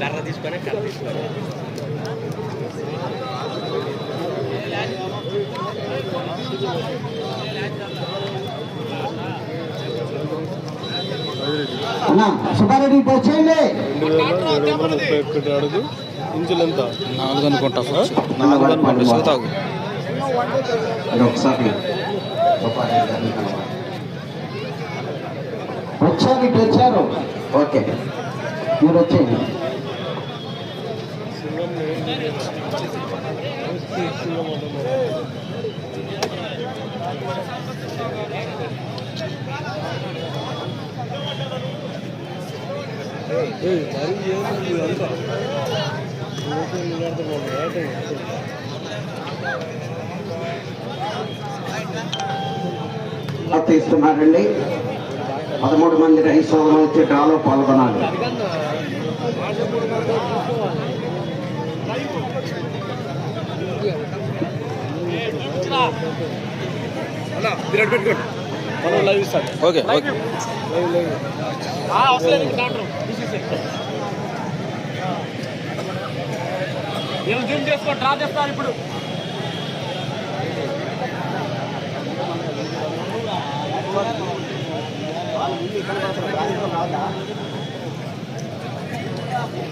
కర్ర తీసుకొని కర్ర తీసుకొని సుబ్బారెడ్డి ఇటు వచ్చేయండి అడుగు ఇంచులు ఎంత నాలుగు అనుకుంటా ఫస్ట్ నాలుగు అనుకుంటా చూతావు అది ఒకసారి. వచ్చారు ఇటు వచ్చారు ఓకే. మీరు వచ్చేయండి. ఏయ్, తీస్తున్నారండి పదమూడు మంది రైతు సోదరులు వచ్చి డ్రాలో పాల్గొనాలి ఓకే ఓకే జూమ్ చేసుకో డ్రా ఇప్పుడు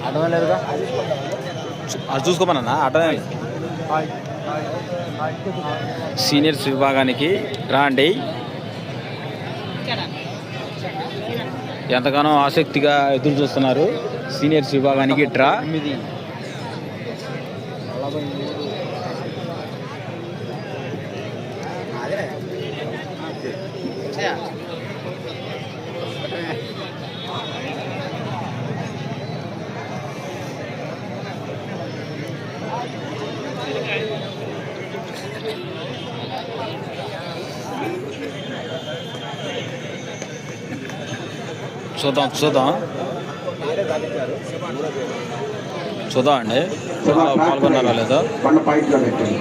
అర్థమే లేదుగా అది చూసుకోమన్నా అర్థమే సీనియర్స్ విభాగానికి రాండి. ఎంతగానో ఆసక్తిగా ఎదురు చూస్తున్నారు సీనియర్స్ విభాగానికి డ్రా. చూద్దాం చూద్దాం. చూద్దాం అండి పాల్గొన్నారా లేదా? బండ పాయింట్లో పెట్టండి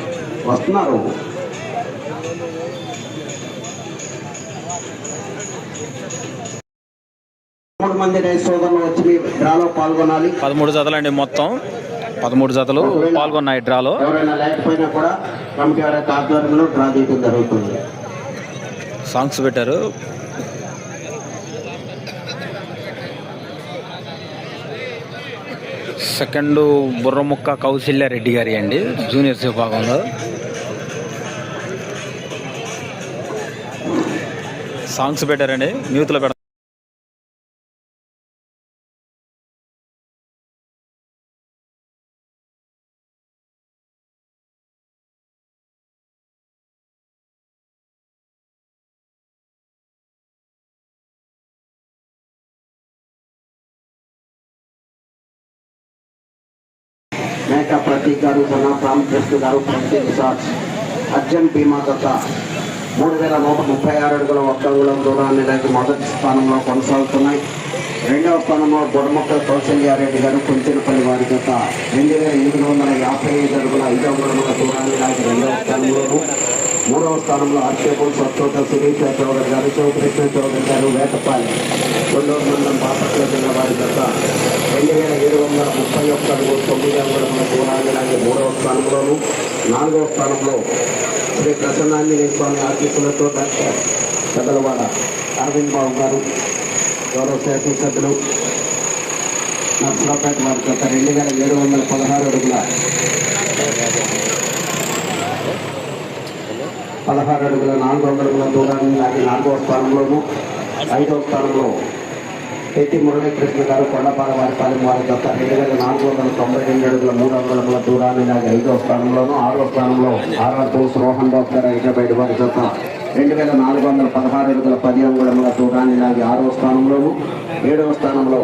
వస్తున్నారు. మూడు మంది రైతు సోదరులు వచ్చి మీ డ్రాలో పాల్గొనాలి. పదమూడు జతలండి మొత్తం. పదమూడు జతలు పాల్గొన్నాయి డ్రాలో. ఎవరైనా లేకపోయినా కూడా కమిటీ వారి యొక్క ఆధ్వర్యంలో డ్రా తీయడం జరుగుతుంది. సాంగ్స్ పెట్టారు. సెకండ్ బుర్రముక్క కౌశల్య రెడ్డి గారి అండి జూనియర్స్ విభాగంలో. సాంగ్స్ పెట్టారండి న్యూత్లో పెడతారు మేక ప్రతీక్ గారు సనాత్ రామకృష్ణ గారు ప్రతీక్ సాక్ష్ అర్జెంట్ భీమా దత్త. మూడు వేల నూట ముప్పై ఆరు అడుగుల ఒక్క అంగుళం దూరాన్ని లాగి మొదటి స్థానంలో కొనసాగుతున్నాయి. రెండవ స్థానంలో బుడమొక్క కౌశల్యారెడ్డి గారు కుంచెనపల్లి వారి గత రెండు వేల ఎనిమిది వందల యాభై ఐదు అడుగుల ఐదవ అంగుళముల దూరాన్ని లాగి రెండవ స్థానంలోను మూడవ స్థానంలో అర్చేపూర్ సత్తోట సురేష్ చౌదరి గారు శివకృష్ణ చౌదరి గారు వేటపాలి. రెండవ మండలం బాపట్ల జిల్లా వారి గత రెండు వేల ఏడు వందల ముప్పై ఒక్క తొమ్మిది అంగుళముల దూరాన్ని లాగి మూడవ స్థానంలోను నాలుగవ స్థానంలో శ్రీ ప్రసన్నాంజనేయ స్వామి ఆశీస్సులతో డాక్టర్ పెద్దలవాడ అరవింద్ బాబు గారు గౌరవ శాసనసభ్యులు నర్సరావుపేట వారి గత రెండు వేల ఏడు వందల పదహారు అడుగుల పదహారు అడుగుల నాలుగు అడుగుల దూరాన్ని లాగి నాలుగవ స్థానంలోను ఐదవ స్థానంలో ఎట్టి మురళీకృష్ణ గారు కొండపాల వారిపాలెం వారి గత రెండు వేల నాలుగు వందల తొంభై రెండు అడుగుల మూడు అంగుళముల దూరాన్ని నాకు ఐదవ స్థానంలోను ఆరవ స్థానంలో ఆర్ఆర్ రోహన్ బాబు గారు హైదరాబాద్ వారి గత రెండు వేల నాలుగు వందల పదహారు అడుగుల పది అంగుళముల దూరాన్ని లాగి ఆరవ స్థానంలోను ఏడవ స్థానంలో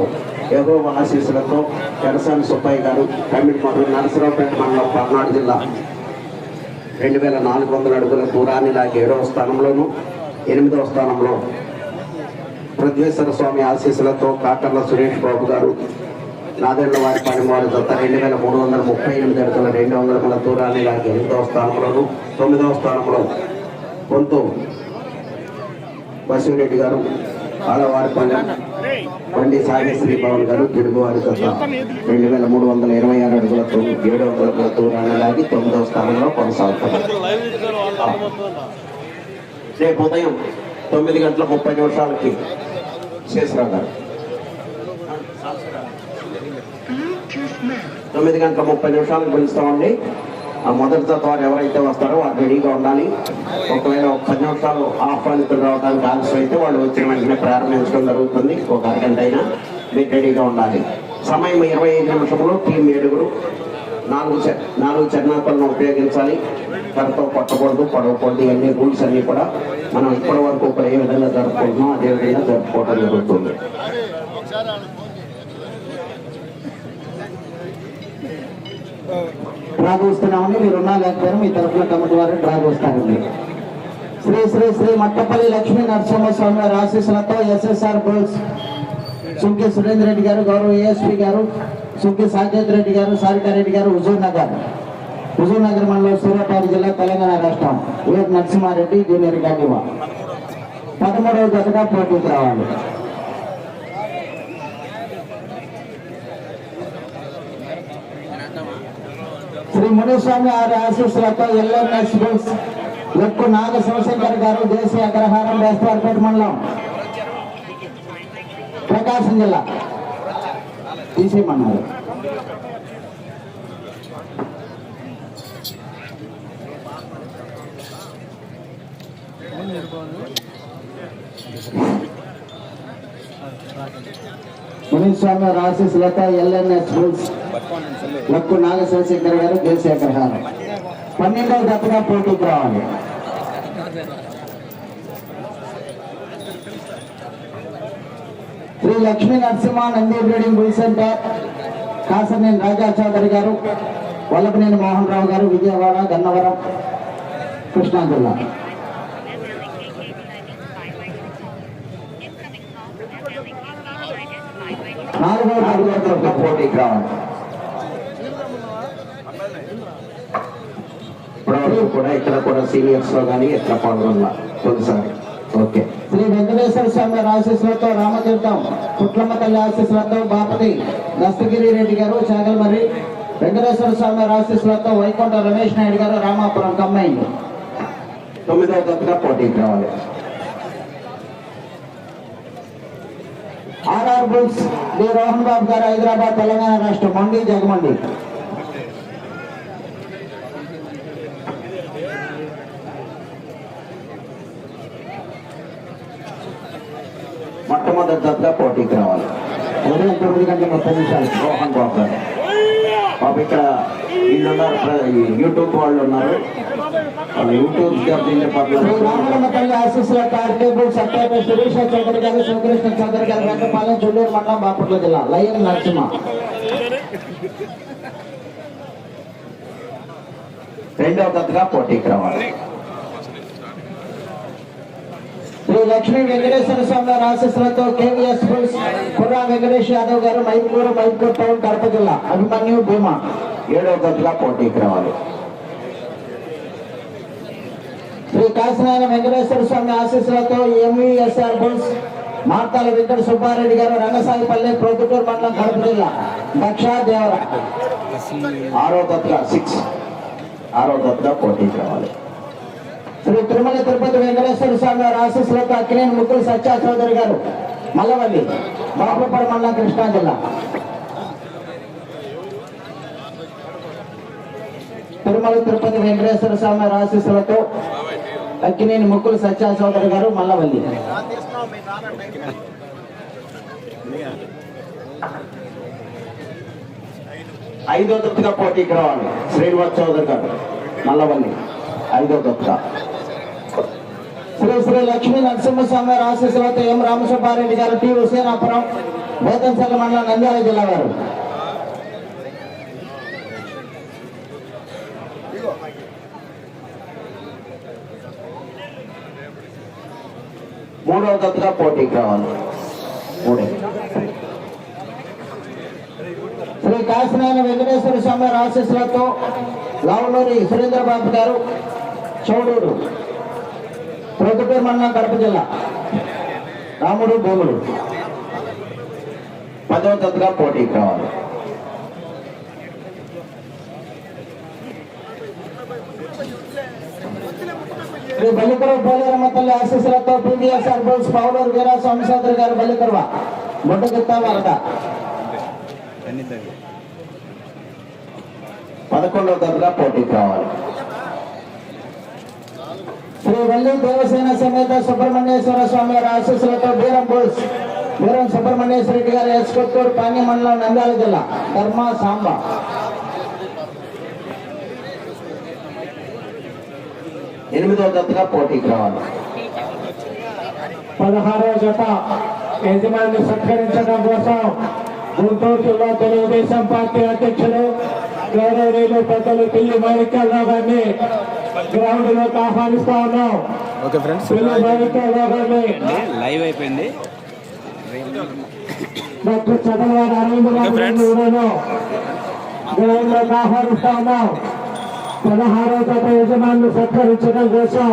ఎగో ఆశీస్సులతో ఎడసాని సుబ్బయ్య గారు కమిటీ మరియు నరసరావుపేట మండలం పల్నాడు జిల్లా. రెండు వేల నాలుగు వందల అడుగుల దూరాన్ని నాకు ఏడవ స్థానంలోను ఎనిమిదవ స్థానంలో పృథ్వేశ్వర స్వామి ఆశీస్సులతో కాకర్ల సురేష్ బాబు గారు నాదేళ్ళ వారి పనిమారు జత రెండు వేల మూడు వందల ముప్పై ఎనిమిది అడుగుల రెండు వందల మన దూరాన్ని లాగి ఎనిమిదవ స్థానంలోను తొమ్మిదవ స్థానంలో పొంతు బసిరెడ్డి గారు ఆడవారిపల్లెం బండి సాగేశ్వరి భవన్ గారు తెలుగువారి జత రెండు వేల మూడు వందల ఇరవై ఆరు అడుగులతో ఏడు వందల అడుగుల దూరాన్ని లాగి తొమ్మిదవ స్థానంలో కొనసాగుతున్నారు. రేపు ఉదయం తొమ్మిది గంటల ముప్పై నిమిషాలకి శేషరావు గారు తొమ్మిది గంటల ముప్పై నిమిషాలకు పిలుస్తామండి. ఆ మొదటి జత వారు ఎవరైతే వస్తారో వారు రెడీగా ఉండాలి. ఒకవేళ ఒక పది నిమిషాలు ఆహ్వానితులు రావడానికి ఆలస్యం అయితే వాళ్ళు వచ్చిన వెంటనే ప్రారంభించడం జరుగుతుంది. ఒక అరగంట అయినా మీరు రెడీగా ఉండాలి. సమయం ఇరవై ఐదు నిమిషంలో టీం ఏడుగురు. నాలుగు చ- నాలుగు చరణాలను ఉపయోగించాలి. కరతో కొట్టకూడదు పడవకూడదు ఇవన్నీ రూల్స్ అన్ని కూడా మనం ఇప్పటి వరకు కూడా ఏ విధంగా జరుపుకుంటున్నాం అదే విధంగా జరుపుకోవడం జరుగుతుంది. డ్రా చూస్తున్నామండి. మీరున్నా లేకపోయినా మీ తరఫున కమిటీ వారు డ్రా చూస్తారండి. శ్రీ శ్రీ శ్రీ మట్టపల్లి లక్ష్మీ నరసింహస్వామి వారి ఆశీస్సులతో ఎస్ఎస్ఆర్ బోల్స్ సుంకే సురేంద్ర రెడ్డి గారు గౌరవ ఏఎస్పీ గారు సుంకి సాకేత్ రెడ్డి గారు సారికారెడ్డి గారు హుజూర్ నగర్ హుజూర్ నగర్ మండలం సూర్యాపేట జిల్లా తెలంగాణ రాష్ట్రం. వీర నరసింహారెడ్డి జూనియర్ గాంధీవా పదమూడవ జతగా పోటీకి రావాలి. శ్రీ మునిస్వామి వారి ఆశీస్సులతో ఎల్ఎంఎస్ బుల్స్ ఎక్కువ నాగ శివశంకర్ గారు దేశీయ అగ్రహారం బేస్తవారిపేట మండలం. ప్రకాశం జిల్లా. తీసేయమన్నారు. మునిస్వామి వారి Latha LNS rules. Luck Nagasekhar గారు దేశీయ గారు. పన్నెండవ దత్తగా పోటీకి రావాలి Sri Lakshmi Narasimha Nandi breeding bull centre Kasaraneni Raja Chowdary గారు వల్లభనేని మోహన్ రావు గారు విజయవాడ గన్నవరం కృష్ణా జిల్లా. నాలుగవ తరగతి పోటీ గ్రౌండ్. ఇప్పటివరకు కూడా ఇక్కడ కూడా సీనియర్స్లో కానీ ఎట్లా పాల్గొన్నా? తొలిసారి. ఓకే. శ్రీ వెంకటేశ్వర స్వామి ఆశీస్సులతో రామతీర్థం పుట్లమ్మ తల్లి ఆశీస్సులతో బాపతి దస్తగిరి రెడ్డి గారు చాగల్మరి వెంకటేశ్వర స్వామి ఆశీస్సులతో వైకుంఠ రమేష్ నాయుడు గారు రామాపురం కమ్మైంది. తొమ్మిదవ తప్పుగా పోటీకి రావాలి RR bulls D. Rohan Babu గారు హైదరాబాద్ తెలంగాణ రాష్ట్రం మండి జగమండి మొట్టమొదటి జతగా పోటీకి రావాలి. ఉదయం తొమ్మిది గంటల ముప్పై నిమిషాలు. రోహన్ బాబు. గారు బాబు ఇక్కడ వీళ్ళు ఉన్నారు ప్ర- ఈ యూట్యూబ్ వాళ్ళు ఉన్నారు. యూట్యూబ్ సురేష్ చౌదరి గారు శివకృష్ణ చౌదరి గారు వెంకపాలెం చుండూరు మండలం బాపట్ల జిల్లా లయన్ నరసింహ. రెండవ దత్తగా పోటీకి రావాలి శ్రీ లక్ష్మీ వెంకటేశ్వర స్వామి వారి ఆశీస్సులతో కేవీఎస్ బుల్స్ కుర్రా వెంకటేష్ యాదవ్ గారు మైకూరు మైకూరు టౌన్ కడప జిల్లా అభిమన్యు భీమా. ఏడవ దత్తగా పోటీకి రావాలి శ్రీ కాశీనారాయణ వెంకటేశ్వర స్వామి ఆశీస్సులతో ఎంవీఎస్ఆర్ బుల్స్ మార్తాల వెంకట సుబ్బారెడ్డి గారు రంగసాయిపల్లి ప్రొద్దుటూరు మండలం కడప జిల్లా దక్ష దేవర ఆరో దత్తగా సిక్స్ ఆరో దత్తగా పోటీకి రావాలి శ్రీ తిరుమల తిరుపతి వెంకటేశ్వర స్వామి వారి ఆశీస్సులతో అక్కినేని ముక్కుల సత్యా చౌదరి గారు మల్లవల్లి బాపుపడ మండలం కృష్ణా జిల్లా. తిరుమల తిరుపతి వెంకటేశ్వర స్వామి వారి ఆశీస్సులతో అక్కినేని ముక్కుల సత్యా చౌదరి గారు మల్లవల్లి. ఐదో దత్తుగా పోటీకి రావాలి శ్రీనివాస్ చౌదరి గారు మల్లవల్లి. ఐదో దత్తుగా శ్రీ శ్రీ లక్ష్మీ నరసింహస్వామి గారు ఆశీస్సులతో ఎం రామసుబ్బారెడ్డి గారు టి హుసేనాపురం వేతంశల మండలం నంద్యాల జిల్లా వారు. మూడవ దత్తుగా పోటీకి రావాలి మూడే. శ్రీ కాశీనారాయణ వెంకటేశ్వర స్వామి ఆశీస్సులతో లావులూరి సురేంద్రబాబు గారు చౌడూరు. ప్రొద్దుపేరు మండలం కడప జిల్లా. రాముడు భూములు పదవ తరగతిగా పోటీకి రావాలి శ్రీ బల్లికర పోలేరమ్మ తల్లి ఆశీస్సులతో పీవీఎస్ఆర్ బోల్స్ పౌడర్ వీరా సోమశాద్రి గారు బల్లికరవ. ముట్టగిత్త వరద. పదకొండవ తరగతిగా పోటీకి రావాలి శ్రీ వల్లి దేవసేన సమేత సుబ్రహ్మణ్యేశ్వర స్వామి వారి ఆశీస్సులతో బీరం బోల్స్ బీరం సుబ్రహ్మణ్యేశ్వర రెడ్డి గారు ఎస్ కొత్తూరు పాణ్య మండలం నంద్యాల జిల్లా. ధర్మ సాంబ. ఎనిమిదవ జతగా పోటీకి రావాలి. పదహారవ జత యజమాని సత్కరించడం కోసం గుంటూరు జిల్లా తెలుగుదేశం పార్టీ అధ్యక్షులు గౌరవనీయులు పెద్దలు పిల్లి మాణిక్యాలరావు గారిని గ్రౌండ్లోకి ఆహ్వానిస్తా ఉన్నాం. ఓకే ఫ్రెండ్స్ లైవ్ అయిపోయింది. డాక్టర్ చదలవాడ అరవింద్ ఆహ్వానిస్తా ఉన్నాం. పదహారవ జత యజమానులు సత్కరించడం కోసం